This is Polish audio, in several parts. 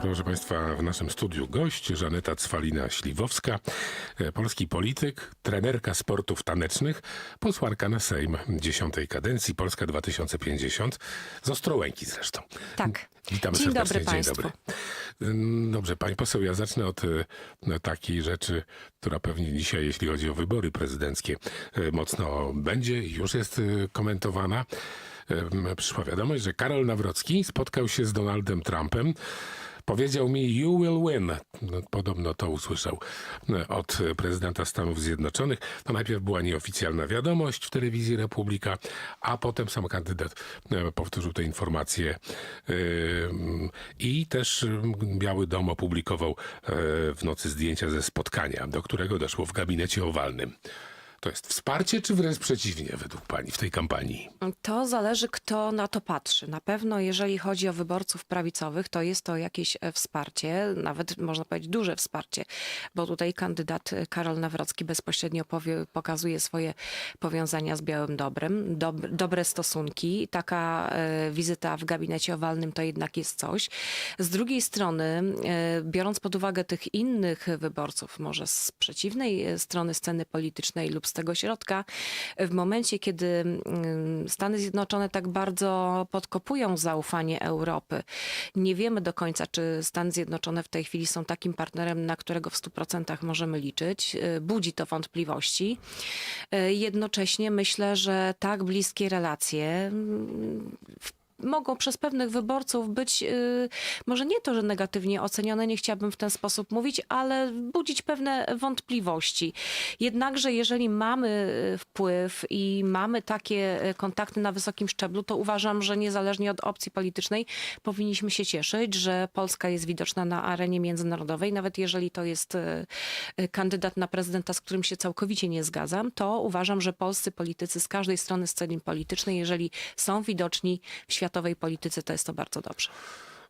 Proszę Państwa, w naszym studiu gość Żaneta Cwalina-Śliwowska, e, polski polityk, trenerka sportów tanecznych, posłanka na Sejm dziesiątej kadencji, Polska 2050, z Ostrołęki zresztą. Tak. Witamy Dzień serdecznie. dobry Dzień państwu. dobry. Ym, Dobrze, pani poseł, ja zacznę od e, takiej rzeczy, która pewnie dzisiaj, jeśli chodzi o wybory prezydenckie, e, mocno będzie i już jest komentowana. Przyszła wiadomość, że Karol Nawrocki spotkał się z Donaldem Trumpem. Powiedział mi, you will win. No, podobno to usłyszał e, od prezydenta Stanów Zjednoczonych. To najpierw była nieoficjalna wiadomość w telewizji Republika, a potem sam kandydat e, powtórzył te informacje. e, mm, I też mm, Biały Dom opublikował w nocy zdjęcia ze spotkania, do którego doszło w gabinecie owalnym. To jest wsparcie, czy wręcz przeciwnie, według pani, w tej kampanii? To zależy, kto na to patrzy. Na pewno, jeżeli chodzi o wyborców prawicowych, to jest to jakieś e, wsparcie, nawet można powiedzieć duże wsparcie, bo tutaj kandydat e, Karol Nawrocki bezpośrednio powie, pokazuje swoje powiązania z Białym Dobrem, dob, dobre stosunki. Taka e, wizyta w gabinecie owalnym to jednak jest coś. Z drugiej strony, biorąc pod uwagę tych innych wyborców, może z przeciwnej strony sceny politycznej lub z tego środka, w momencie, kiedy mm, Stany Zjednoczone tak bardzo podkopują zaufanie Europy, nie wiemy do końca, czy Stany Zjednoczone w tej chwili są takim partnerem, na którego w 100% możemy liczyć. E, Budzi to wątpliwości. E, Jednocześnie myślę, że tak bliskie relacje mm, w mogą przez pewnych wyborców być, y, może nie to, że negatywnie ocenione, nie chciałabym w ten sposób mówić, ale budzić pewne wątpliwości. Jednakże, jeżeli mamy y, wpływ i mamy takie y, kontakty na wysokim szczeblu, to uważam, że niezależnie od opcji politycznej powinniśmy się cieszyć, że Polska jest widoczna na arenie międzynarodowej, nawet jeżeli to jest kandydat na prezydenta, z którym się całkowicie nie zgadzam, to uważam, że polscy politycy z każdej strony sceny politycznej, jeżeli są widoczni w światowej polityce, to jest to bardzo dobrze.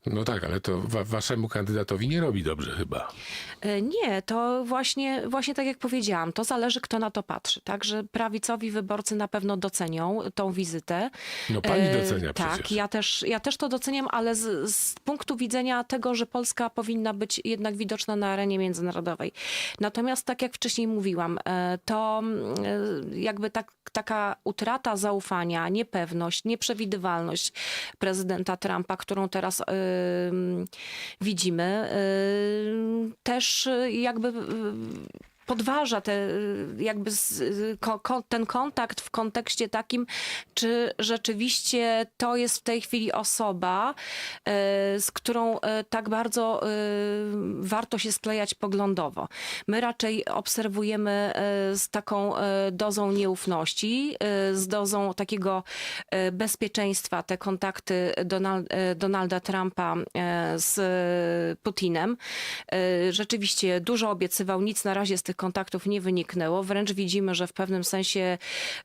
No tak, ale to wa- waszemu kandydatowi nie robi dobrze chyba. E, Nie, to właśnie, właśnie tak jak powiedziałam, to zależy kto na to patrzy. Także prawicowi wyborcy na pewno docenią tą wizytę. No pani E, docenia Tak, przecież. ja też, ja też to doceniam, ale z, z punktu widzenia tego, że Polska powinna być jednak widoczna na arenie międzynarodowej. Natomiast tak jak wcześniej mówiłam, e, to mm, e, jakby tak, taka utrata zaufania, niepewność, nieprzewidywalność prezydenta Trumpa, którą teraz ym, widzimy, ym, też y, jakby y, podważa te, y, jakby z, y, ko, ko, ten kontakt w kontekście takim, czy rzeczywiście to jest w tej chwili osoba, y, z którą tak bardzo warto się sklejać poglądowo. My raczej obserwujemy z taką dozą nieufności, z dozą takiego bezpieczeństwa te kontakty Donald, Donalda Trumpa z Putinem. Rzeczywiście dużo obiecywał, nic na razie z tych kontaktów nie wyniknęło. Wręcz widzimy, że w pewnym sensie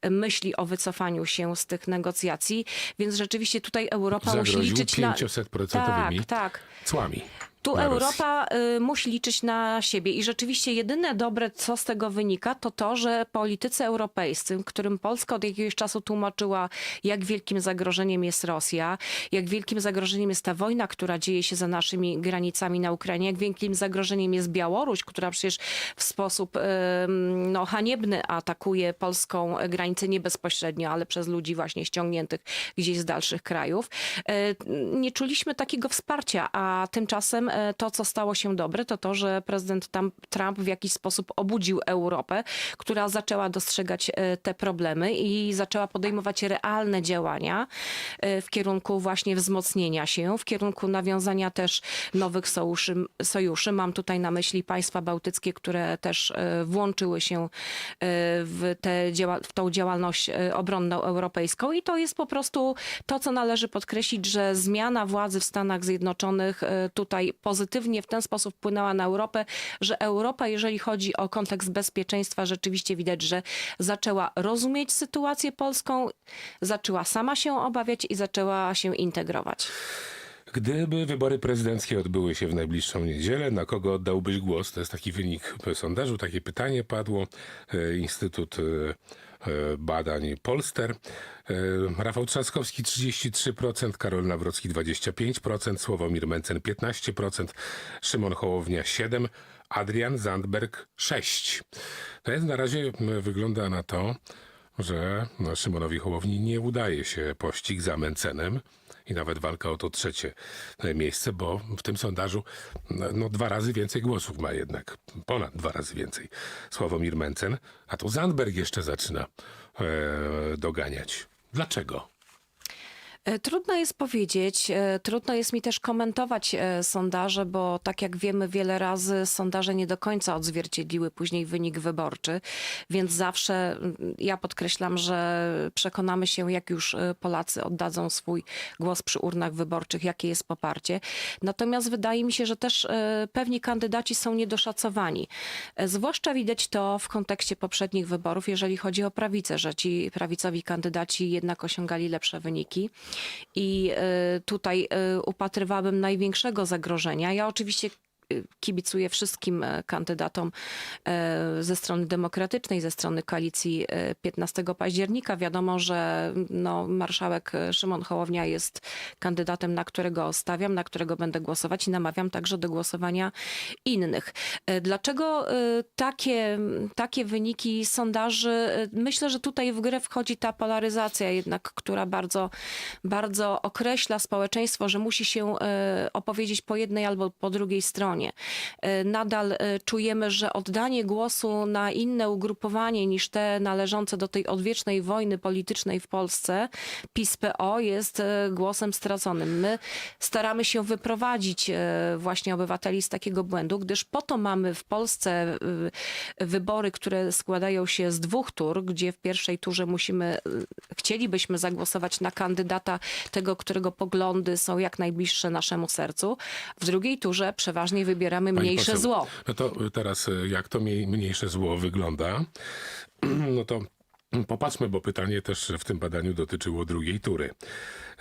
myśli o wycofaniu się z tych negocjacji, więc rzeczywiście tutaj Europa musi Zagroził liczyć na... 500% Tak, tak. cłami. Tu na. Europa y, musi liczyć na siebie i rzeczywiście jedyne dobre, co z tego wynika, to to, że politycy europejscy, którym Polska od jakiegoś czasu tłumaczyła, jak wielkim zagrożeniem jest Rosja, jak wielkim zagrożeniem jest ta wojna, która dzieje się za naszymi granicami na Ukrainie, jak wielkim zagrożeniem jest Białoruś, która przecież w sposób ym, no, haniebny atakuje polską granicę nie bezpośrednio, ale przez ludzi właśnie ściągniętych gdzieś z dalszych krajów. E, Nie czuliśmy takiego wsparcia, a tymczasem to, co stało się dobre, to to, że prezydent Trump w jakiś sposób obudził Europę, która zaczęła dostrzegać e, te problemy i zaczęła podejmować realne działania e, w kierunku właśnie wzmocnienia się, w kierunku nawiązania też nowych sojuszy. sojuszy. Mam tutaj na myśli państwa bałtyckie, które też e, włączyły się e, w, te działa- działalność e, obronną europejską i to jest po prostu to, co należy podkreślić, że zmiana władzy w Stanach Zjednoczonych e, tutaj pozytywnie w ten sposób wpłynęła na Europę, że Europa, jeżeli chodzi o kontekst bezpieczeństwa, rzeczywiście widać, że zaczęła rozumieć sytuację polską, zaczęła sama się obawiać i zaczęła się integrować. Gdyby wybory prezydenckie odbyły się w najbliższą niedzielę, na kogo oddałbyś głos? To jest taki wynik sondażu, takie pytanie padło. E, Instytut badań Polster. E, Rafał Trzaskowski 33%, Karol Nawrocki 25%, Sławomir Mencen 15%, Szymon Hołownia 7%, Adrian Zandberg 6%. No więc na razie wygląda na to, że no, Szymonowi Hołowni nie udaje się pościg za Mencenem i nawet walka o to trzecie e, miejsce, bo w tym sondażu no, no, dwa razy więcej głosów ma jednak, ponad dwa razy więcej Sławomir Mencen, a tu Zandberg jeszcze zaczyna e, doganiać. Dlaczego? E, Trudno jest powiedzieć, e, trudno jest mi też komentować e, sondaże, bo tak jak wiemy, wiele razy sondaże nie do końca odzwierciedliły później wynik wyborczy, więc zawsze mm, ja podkreślam, że przekonamy się, jak już Polacy oddadzą swój głos przy urnach wyborczych, jakie jest poparcie. Natomiast wydaje mi się, że też pewni kandydaci są niedoszacowani. Zwłaszcza widać to w kontekście poprzednich wyborów, jeżeli chodzi o prawicę, że ci prawicowi kandydaci jednak osiągali lepsze wyniki. I e, tutaj e, upatrywałabym największego zagrożenia. Ja oczywiście kibicuję wszystkim e, kandydatom e, ze strony demokratycznej, ze strony koalicji e, 15 października. Wiadomo, że no, marszałek e, Szymon Hołownia jest kandydatem, na którego stawiam, na którego będę głosować i namawiam także do głosowania innych. E, Dlaczego e, takie, takie wyniki sondaży? E, Myślę, że tutaj w grę wchodzi ta polaryzacja jednak, która bardzo, bardzo określa społeczeństwo, że musi się e, opowiedzieć po jednej albo po drugiej stronie. E, Nadal e, czujemy, że oddanie głosu na inne ugrupowanie niż te należące do tej odwiecznej wojny politycznej w Polsce, PiS-PO jest e, głosem straconym. My staramy się wyprowadzić właśnie obywateli z takiego błędu, gdyż po to mamy w Polsce wybory, które składają się z dwóch tur, gdzie w pierwszej turze musimy, chcielibyśmy zagłosować na kandydata tego, którego poglądy są jak najbliższe naszemu sercu. W drugiej turze przeważnie wybieramy Pani mniejsze poseł, zło. No to teraz e, jak to mniej- mniejsze zło wygląda? No to popatrzmy, bo pytanie też w tym badaniu dotyczyło drugiej tury.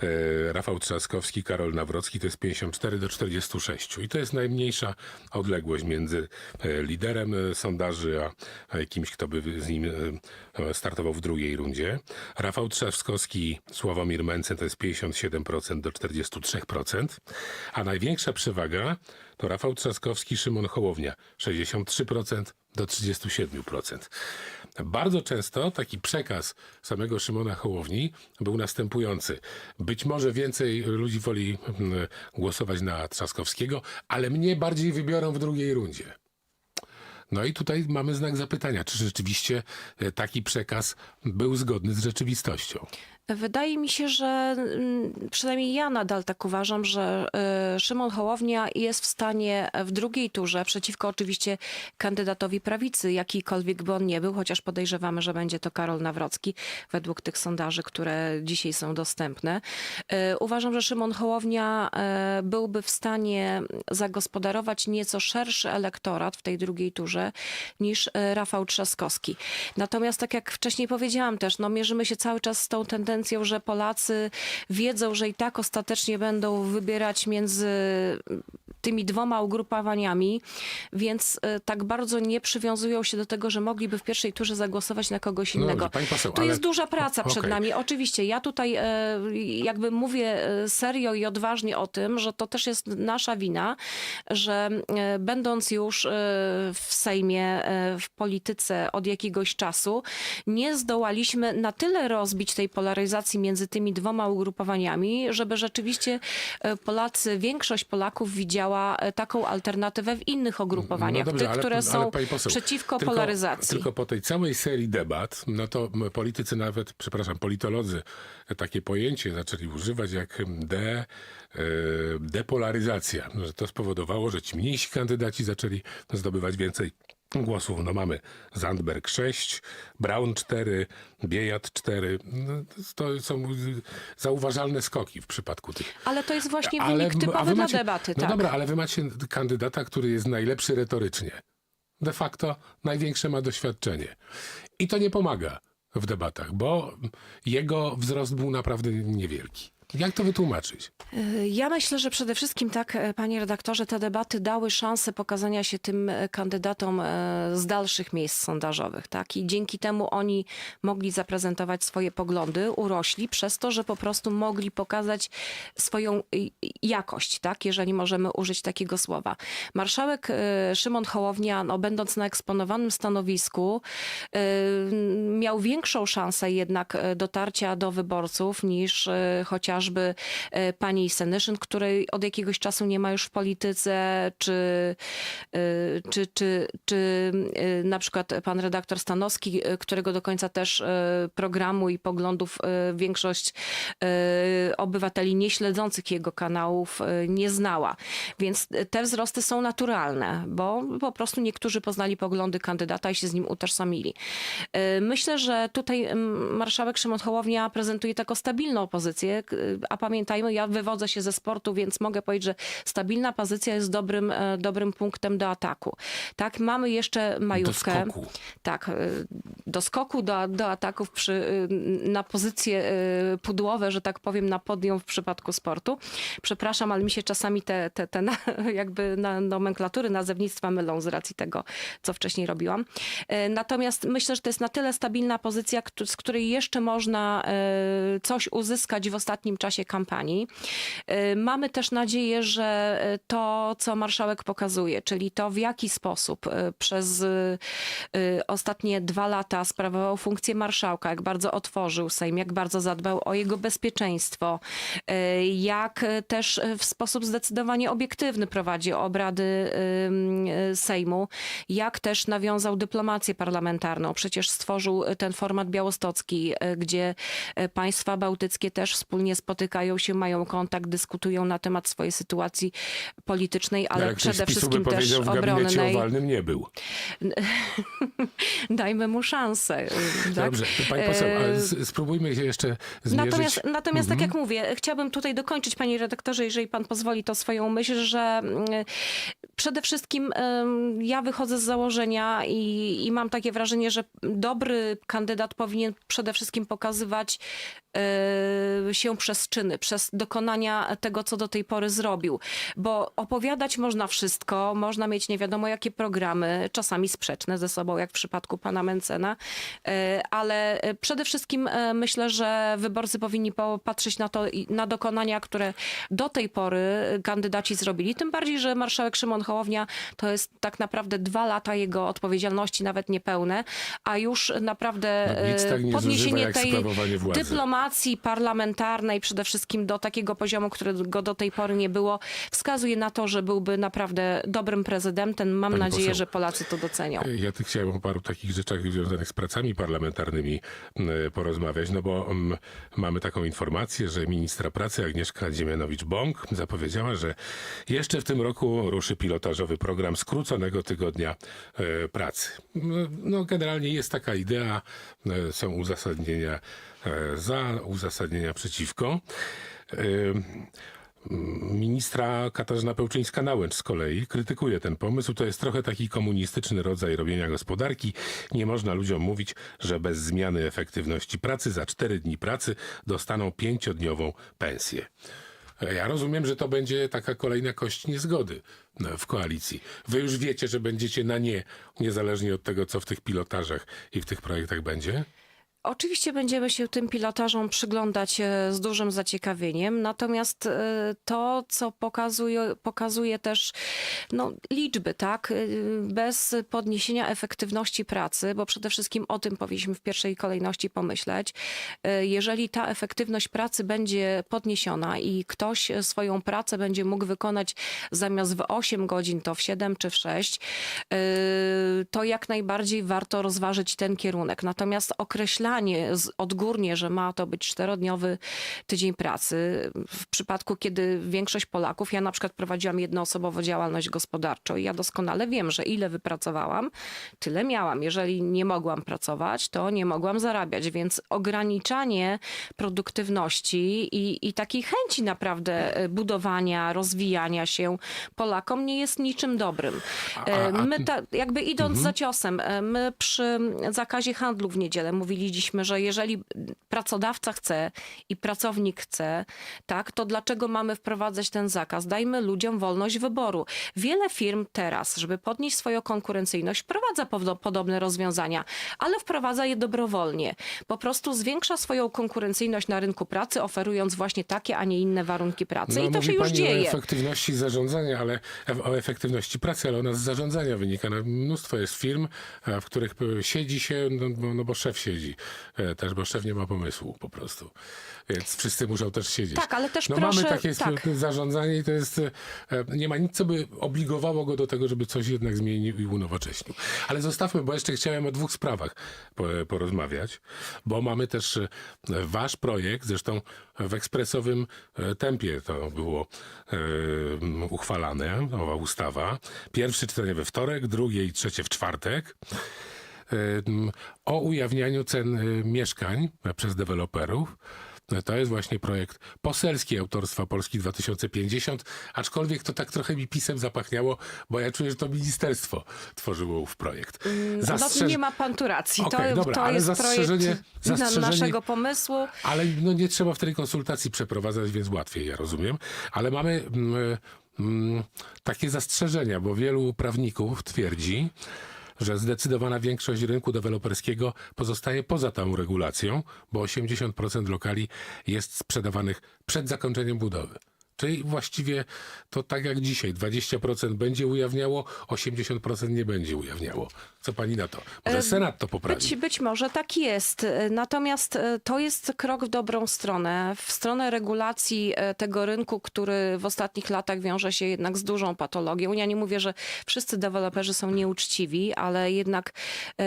E, Rafał Trzaskowski, Karol Nawrocki to jest 54 do 46 i to jest najmniejsza odległość między e, liderem sondaży a kimś, kto by z nim startował w drugiej rundzie. Rafał Trzaskowski, Sławomir Mencen to jest 57% do 43%, a największa przewaga Rafał Trzaskowski, Szymon Hołownia 63% do 37%. Bardzo często taki przekaz samego Szymona Hołowni był następujący. Być może więcej ludzi woli mm, głosować na Trzaskowskiego, ale mnie bardziej wybiorą w drugiej rundzie. No i tutaj mamy znak zapytania, czy rzeczywiście e, taki przekaz był zgodny z rzeczywistością. Wydaje mi się, że mm, przynajmniej ja nadal tak uważam, że y, Szymon Hołownia jest w stanie w drugiej turze, przeciwko oczywiście kandydatowi prawicy, jakikolwiek by on nie był, chociaż podejrzewamy, że będzie to Karol Nawrocki, według tych sondaży, które dzisiaj są dostępne. Y, Uważam, że Szymon Hołownia y, byłby w stanie zagospodarować nieco szerszy elektorat w tej drugiej turze niż Rafał Trzaskowski. Natomiast tak jak wcześniej powiedziałam też, no mierzymy się cały czas z tą tendencją, że Polacy wiedzą, że i tak ostatecznie będą wybierać między tymi dwoma ugrupowaniami, więc y, tak bardzo nie przywiązują się do tego, że mogliby w pierwszej turze zagłosować na kogoś No innego. pani poseł, tu ale- jest duża praca przed Okej. nami. Oczywiście, ja tutaj e, jakby mówię e, serio i odważnie o tym, że to też jest nasza wina, że e, będąc już e, w Sejmie, e, w polityce od jakiegoś czasu, nie zdołaliśmy na tyle rozbić tej polaryzacji między tymi dwoma ugrupowaniami, żeby rzeczywiście e, Polacy, większość Polaków widziała e, taką alternatywę w innych ugrupowaniach, tych, które są poseł, przeciwko tylko, polaryzacji. Tylko po tej całej serii debat, no to politycy nawet, przepraszam, politolodzy takie pojęcie zaczęli używać jak de, e, depolaryzacja. Że to spowodowało, że ci mniejsi kandydaci zaczęli zdobywać więcej głosów. No mamy Zandberg 6, Braun 4, Biejat 4. No, to są zauważalne skoki w przypadku tych Ale to jest właśnie ale- wynik typowy wy dla macie- debaty, No tak. dobra, ale wy macie kandydata, który jest najlepszy retorycznie. De facto największe ma doświadczenie. I to nie pomaga w debatach, bo jego wzrost był naprawdę niewielki. Jak to wytłumaczyć? Y, Ja myślę, że przede wszystkim tak, e, panie redaktorze, te debaty dały szansę pokazania się tym e, kandydatom e, z dalszych miejsc sondażowych, tak? I dzięki temu oni mogli zaprezentować swoje poglądy, urośli przez to, że po prostu mogli pokazać swoją y, jakość, tak? Jeżeli możemy użyć takiego słowa. Marszałek Szymon Hołownia, no, będąc na eksponowanym stanowisku, miał większą szansę jednak dotarcia do wyborców niż e, chociażby e, pani Senyszyn, której od jakiegoś czasu nie ma już w polityce, czy, e, czy, czy, czy e, na przykład pan redaktor Stanowski, którego do końca też programu i poglądów większość obywateli nie śledzących jego kanałów nie znała. Więc te wzrosty są naturalne, bo po prostu niektórzy poznali poglądy kandydata i się z nim utożsamili. Myślę, że tutaj marszałek Szymon Hołownia prezentuje taką stabilną pozycję, k- a pamiętajmy, ja wywodzę się ze sportu, więc mogę powiedzieć, że stabilna pozycja jest dobrym, e, dobrym punktem do ataku. Tak, mamy jeszcze majówkę. Do skoku. Tak, y, do skoku, do, do ataków przy, y, na pozycje pudłowe, że tak powiem, na podium w przypadku sportu. Przepraszam, ale mi się czasami te, te, te na, jakby na nomenklatury nazewnictwa mylą z racji tego, co wcześniej robiłam. Natomiast myślę, że to jest na tyle stabilna pozycja, z której jeszcze można coś uzyskać w ostatnim czasie kampanii. Y, Mamy też nadzieję, że y, to, co marszałek pokazuje, czyli to, w jaki sposób y, przez ostatnie dwa lata sprawował funkcję marszałka, jak bardzo otworzył Sejm, jak bardzo zadbał o jego bezpieczeństwo, jak też w sposób zdecydowanie obiektywny prowadzi obrady Sejmu, jak też nawiązał dyplomację parlamentarną. Przecież stworzył ten format białostocki, gdzie państwa bałtyckie też wspólnie spotykają się, mają kontakt, dyskutują na temat swojej sytuacji politycznej, ale Jak ktoś przede wszystkim też w obronnej. owalnym nie był. Dajmy mu szansę. y, Tak? Dobrze, pani poseł, ale s- spróbujmy się jeszcze zmierzyć. Natomiast, natomiast tak Mhm. jak mówię, chciałabym tutaj dokończyć, panie redaktorze, jeżeli pan pozwoli, to swoją myśl, że mm, przede wszystkim ja wychodzę z założenia i, i mam takie wrażenie, że dobry kandydat powinien przede wszystkim pokazywać e, się przez czyny, przez dokonania tego, co do tej pory zrobił. Bo opowiadać można wszystko, można mieć nie wiadomo jakie programy, czasami sprzeczne ze sobą, jak w przypadku pana Mencena, e, ale e, przede wszystkim myślę, że wyborcy powinni popatrzeć na to, na dokonania, które do tej pory kandydaci zrobili. Tym bardziej, że marszałek Szymon Hołownia to jest tak naprawdę dwa lata jego odpowiedzialności, nawet niepełne, a już naprawdę No, nic e, tak nie podniesienie tej dyplomacji parlamentarnej przede wszystkim do takiego poziomu, którego do tej pory nie było, wskazuje na to, że byłby naprawdę dobrym prezydentem. Mam Pani nadzieję, poseł. że Polacy to docenią. Ja ty chciałem o paru takich rzeczach związanych z pracami parlamentarnymi m, porozmawiać, no bo mamy taką informację, że ministra pracy Agnieszka Dziemianowicz-Bąk zapowiedziała, że jeszcze w tym roku ruszy pilotażowy program skróconego tygodnia e, pracy. No, No generalnie jest taka idea, e, są uzasadnienia e, za, uzasadnienia przeciwko. Ministra Katarzyna Pełczyńska-Nałęcz z kolei krytykuje ten pomysł. To jest trochę taki komunistyczny rodzaj robienia gospodarki. Nie można ludziom mówić, że bez zmiany efektywności pracy za cztery dni pracy dostaną pięciodniową pensję. Ja rozumiem, że to będzie taka kolejna kość niezgody e, w koalicji. Wy już wiecie, że będziecie na nie, niezależnie od tego, co w tych pilotażach i w tych projektach będzie? Oczywiście będziemy się tym pilotażom przyglądać e, z dużym zaciekawieniem, natomiast e, to, co pokazuje, pokazuje też no, liczby, tak, e, bez podniesienia efektywności pracy, bo przede wszystkim o tym powinniśmy w pierwszej kolejności pomyśleć. Jeżeli ta efektywność pracy będzie podniesiona i ktoś swoją pracę będzie mógł wykonać zamiast w 8 godzin, to w 7 czy w 6, e, to jak najbardziej warto rozważyć ten kierunek. Natomiast określanie z- odgórnie, że ma to być czterodniowy tydzień pracy, w przypadku, kiedy większość Polaków, ja na przykład prowadziłam jednoosobową działalność gospodarczą i ja doskonale wiem, że ile wypracowałam, tyle miałam. Jeżeli nie mogłam pracować, to nie mogłam zarabiać, więc ograniczanie produktywności i, i takiej chęci naprawdę e, budowania, rozwijania się Polakom nie jest niczym dobrym. E, My ta, jakby idąc za ciosem, e, my przy zakazie handlu w niedzielę mówili dzisiaj stwierdziliśmy, że jeżeli pracodawca chce i pracownik chce, tak, to dlaczego mamy wprowadzać ten zakaz? Dajmy ludziom wolność wyboru. Wiele firm teraz, żeby podnieść swoją konkurencyjność, wprowadza podo- podobne rozwiązania, ale wprowadza je dobrowolnie. Po prostu zwiększa swoją konkurencyjność na rynku pracy, oferując właśnie takie, a nie inne warunki pracy. I to No, się już dzieje. o efektywności zarządzania, ale o efektywności pracy, ale ona z zarządzania wynika. No, Mnóstwo jest firm, e, w których e, siedzi się, no, bo- no bo szef siedzi e, też, bo szef nie ma pomysłu po prostu. Więc wszyscy muszą też siedzieć. Tak, ale też no, proszę- mamy takie tak. zarządzanie i to jest, e, nie ma nic, co by obligowało go do tego, żeby coś jednak zmienił i unowocześnił. Ale zostawmy, bo jeszcze chciałem o dwóch sprawach po- porozmawiać, bo mamy też e, wasz projekt, zresztą w ekspresowym e, tempie to było e, uchwalane, nowa ustawa. Pierwsze czytanie we wtorek, drugie i trzecie w czwartek. O ujawnianiu cen e, mieszkań przez deweloperów. To jest właśnie projekt poselski autorstwa Polski 2050, aczkolwiek to tak trochę mi pisem zapachniało, bo ja czuję, że to ministerstwo tworzyło ów projekt. No, Zastrzeż- nie ma pan tu racji. Okej, to dobra, to ale jest zastrzeżenie- projekt zastrzeżenie- naszego pomysłu. Ale no nie trzeba wtedy konsultacji przeprowadzać, więc łatwiej, ja rozumiem. Ale mamy mm, mm, takie zastrzeżenia, bo wielu prawników twierdzi, że zdecydowana większość rynku deweloperskiego pozostaje poza tą regulacją, bo 80% lokali jest sprzedawanych przed zakończeniem budowy. Czyli właściwie to tak jak dzisiaj, 20% będzie ujawniało, 80% nie będzie ujawniało. Co pani na to? Może Senat to poprawi. Być, być może tak jest. E, Natomiast e, to jest krok w dobrą stronę, w stronę regulacji e, tego rynku, który w ostatnich latach wiąże się jednak z dużą patologią. Ja nie mówię, że wszyscy deweloperzy są nieuczciwi, ale jednak e,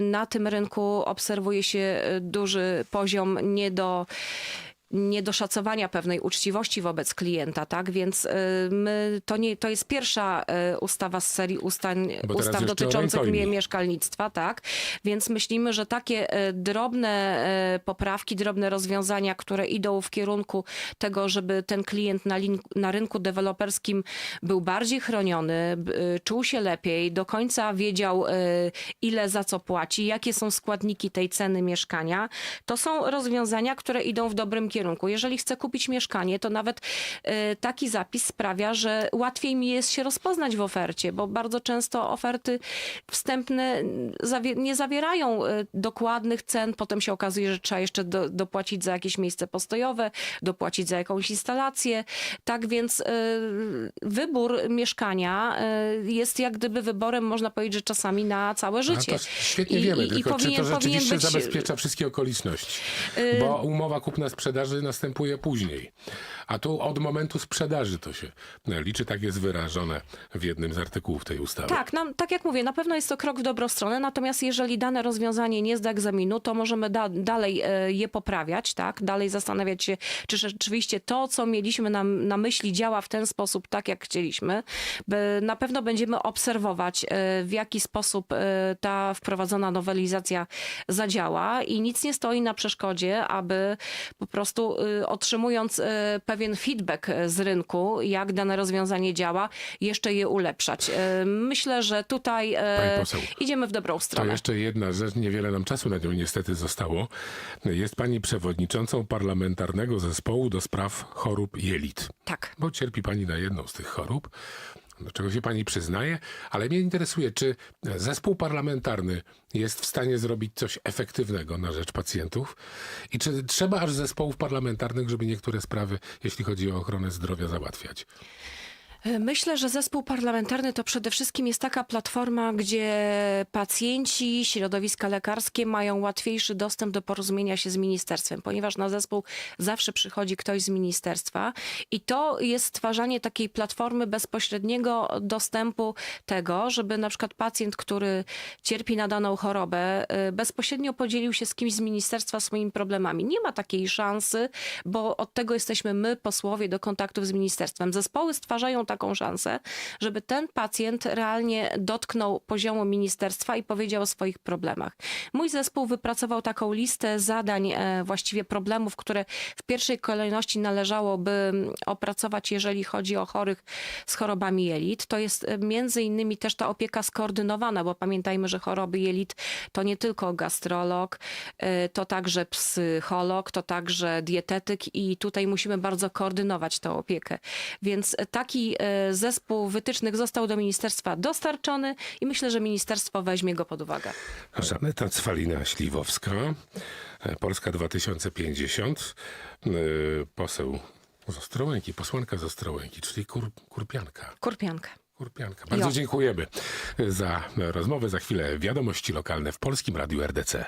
na tym rynku obserwuje się e, duży poziom nie do niedoszacowania pewnej uczciwości wobec klienta, tak? Więc y, my, to, nie, to jest pierwsza y, ustawa z serii ustań, ustaw dotyczących mieszkalnictwa, tak? Więc myślimy, że takie e, drobne poprawki, drobne rozwiązania, które idą w kierunku tego, żeby ten klient na, na rynku deweloperskim był bardziej chroniony, czuł się lepiej, do końca wiedział, ile za co płaci, jakie są składniki tej ceny mieszkania, to są rozwiązania, które idą w dobrym kierunku. Jeżeli chcę kupić mieszkanie, to nawet e, taki zapis sprawia, że łatwiej mi jest się rozpoznać w ofercie, bo bardzo często oferty wstępne nie zawierają e, dokładnych cen. Potem się okazuje, że trzeba jeszcze do, dopłacić za jakieś miejsce postojowe, dopłacić za jakąś instalację. Tak więc e, wybór mieszkania jest jak gdyby wyborem, można powiedzieć, że czasami na całe życie. to świetnie I- wiemy, i- i tylko czy powinien- to powinien rzeczywiście być- y, zabezpiecza wszystkie okoliczności? Bo umowa kupna-sprzedaży następuje później. A tu od momentu sprzedaży to się liczy, tak jest wyrażone w jednym z artykułów tej ustawy. Tak, no, tak jak mówię, na pewno jest to krok w dobrą stronę, natomiast jeżeli dane rozwiązanie nie zda egzaminu, to możemy da dalej e, je poprawiać, tak? dalej zastanawiać się, czy rzeczywiście to, co mieliśmy na, na myśli, działa w ten sposób, tak jak chcieliśmy. Na pewno będziemy obserwować, e, w jaki sposób e, ta wprowadzona nowelizacja zadziała i nic nie stoi na przeszkodzie, aby po prostu otrzymując e, pewien feedback e, z rynku, jak dane rozwiązanie działa, jeszcze je ulepszać. E, Myślę, że tutaj e, poseł, idziemy w dobrą To stronę. jeszcze jedna rzecz, niewiele nam czasu na nią niestety zostało. Jest pani przewodniczącą parlamentarnego zespołu do spraw chorób jelit. Tak. bo cierpi pani na jedną z tych chorób, do czego się pani przyznaje, ale mnie interesuje, czy zespół parlamentarny jest w stanie zrobić coś efektywnego na rzecz pacjentów i czy trzeba aż zespołów parlamentarnych, żeby niektóre sprawy, jeśli chodzi o ochronę zdrowia, załatwiać? Myślę, że zespół parlamentarny to przede wszystkim jest taka platforma, gdzie pacjenci, środowiska lekarskie mają łatwiejszy dostęp do porozumienia się z ministerstwem, ponieważ na zespół zawsze przychodzi ktoś z ministerstwa i to jest stwarzanie takiej platformy bezpośredniego dostępu tego, żeby na przykład pacjent, który cierpi na daną chorobę, y, bezpośrednio podzielił się z kimś z ministerstwa swoimi problemami. Nie ma takiej szansy, bo od tego jesteśmy my, posłowie, do kontaktów z ministerstwem. Zespoły stwarzają taką szansę, żeby ten pacjent realnie dotknął poziomu ministerstwa i powiedział o swoich problemach. Mój zespół wypracował taką listę zadań, e, właściwie problemów, które w pierwszej kolejności należałoby mm, opracować, jeżeli chodzi o chorych z chorobami jelit. To jest e, między innymi też ta opieka skoordynowana, bo pamiętajmy, że choroby jelit to nie tylko gastrolog, e, to także psycholog, to także dietetyk i tutaj musimy bardzo koordynować tę opiekę. Więc taki zespół wytycznych został do ministerstwa dostarczony i myślę, że ministerstwo weźmie go pod uwagę. Żaneta Cwalina-Śliwowska, e, Polska 2050, e, poseł z Ostrołęki, posłanka z Ostrołęki, czyli kur, Kurpianka. Kurpianka. Kurpianka. Bardzo Jo. dziękujemy za rozmowę. Za chwilę wiadomości lokalne w Polskim Radiu RDC.